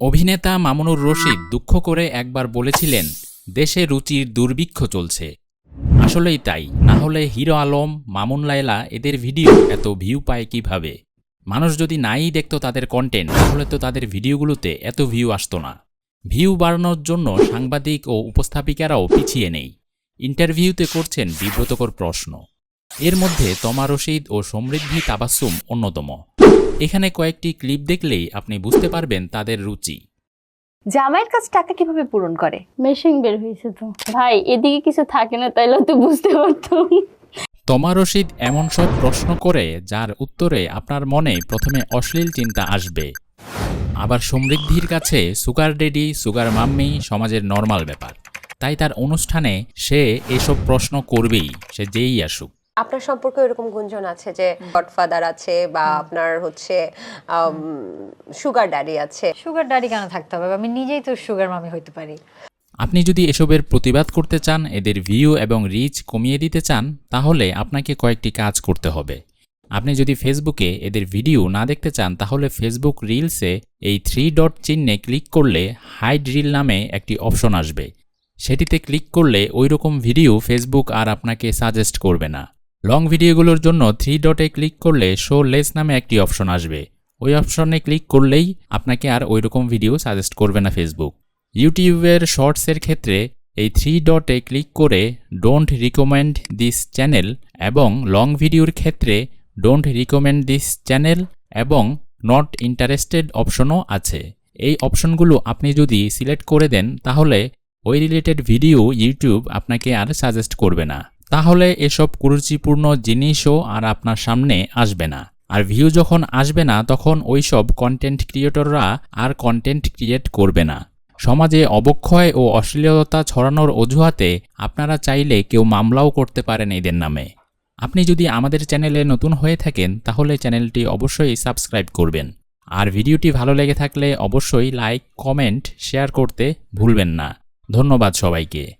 অভিনেতা মামুনুর রশিদ দুঃখ করে একবার বলেছিলেন, দেশে রুচির দুর্ভিক্ষ চলছে। আসলেই তাই। না হলে হিরো আলম, মামুন লায়লা এদের ভিডিও এত ভিউ পায় কীভাবে? মানুষ যদি নাই দেখতো তাদের কন্টেন্ট তাহলে তো তাদের ভিডিওগুলোতে এত ভিউ আসতো না। ভিউ বাড়ানোর জন্য সাংবাদিক ও উপস্থাপিকারাও পিছিয়ে নেই। ইন্টারভিউতে করছেন বিব্রতকর প্রশ্ন। এর মধ্যে তমা রশিদ ও সমৃদ্ধি তাবাসুম অন্যতম। এখানে কয়েকটি ক্লিপ দেখলেই আপনি বুঝতে পারবেন তাদের রুচি। জামাইয়ের কাছে টাকা কীভাবে পূরণ করে? মেশিন বের হয়েছে তো। ভাই এদিকে কিছু থাকে না তাইলে তো বুঝতে পারতাম। তমা রশিদ এমন সব প্রশ্ন করে যার উত্তরে আপনার মনে প্রথমে অশ্লীল চিন্তা আসবে। আবার সমৃদ্ধির কাছে সুগার ডেডি সুগার মাম্মি সমাজের নর্মাল ব্যাপার। তাই তার অনুষ্ঠানে সে এসব প্রশ্ন করবেই সে যেই আসুক। আপনার সম্পর্কে এরকম গুঞ্জন আছে যে গডফাদার আছে বা আপনার হচ্ছে সুগার ড্যাডি আছে? সুগার ডাডি কেন থাকতে হবে? আমি নিজেই তো সুগার মামি হইতে পারি। আপনি যদি এসবের প্রতিবাদ করতে চান এদের ভিউ এবং রিচ কমিয়ে দিতে চান তাহলে আপনাকে কয়েকটি কাজ করতে হবে। আপনি যদি ফেসবুকে এদের ভিডিও না দেখতে চান তাহলে ফেসবুক রিলসে এই থ্রি ডট চিহ্নে ক্লিক করলে হাইড রিল নামে একটি অপশন আসবে। সেটিতে ক্লিক করলে ওই রকম ভিডিও ফেসবুক আর আপনাকে সাজেস্ট করবে না। লং ভিডিওগুলোর জন্য থ্রি ডটে ক্লিক করলে শো লেস নামে একটি অপশন আসবে। ওই অপশনে ক্লিক করলেই আপনাকে আর ওই রকম ভিডিও সাজেস্ট করবে না ফেসবুক ইউটিউবের শর্টসের ক্ষেত্রে এই থ্রি ডটে ক্লিক করে ডোন্ট রিকমেন্ড দিস চ্যানেল এবং লং ভিডিওর ক্ষেত্রে ডোন্ট রিকমেন্ড দিস চ্যানেল এবং নট ইন্টারেস্টেড অপশনও আছে। এই অপশনগুলো আপনি যদি সিলেক্ট করে দেন তাহলে ওই রিলেটেড ভিডিও ইউটিউব আপনাকে আর সাজেস্ট করবে না। তাহলে এসব কুরুচিপূর্ণ জিনিসও আর আপনার সামনে আসবে না। আর ভিউ যখন আসবে না, তখন ওইসব কন্টেন্ট ক্রিয়েটররা আর কন্টেন্ট ক্রিয়েট করবে না। সমাজে অবক্ষয় ও অশ্লীলতা ছড়ানোর অজুহাতে আপনারা চাইলে কেউ মামলাও করতে পারেন এদের নামে। আপনি যদি আমাদের চ্যানেলে নতুন হয়ে থাকেন, তাহলে চ্যানেলটি অবশ্যই সাবস্ক্রাইব করবেন। আর ভিডিওটি ভালো লেগে থাকলে অবশ্যই লাইক, কমেন্ট, শেয়ার করতে ভুলবেন না। ধন্যবাদ সবাইকে।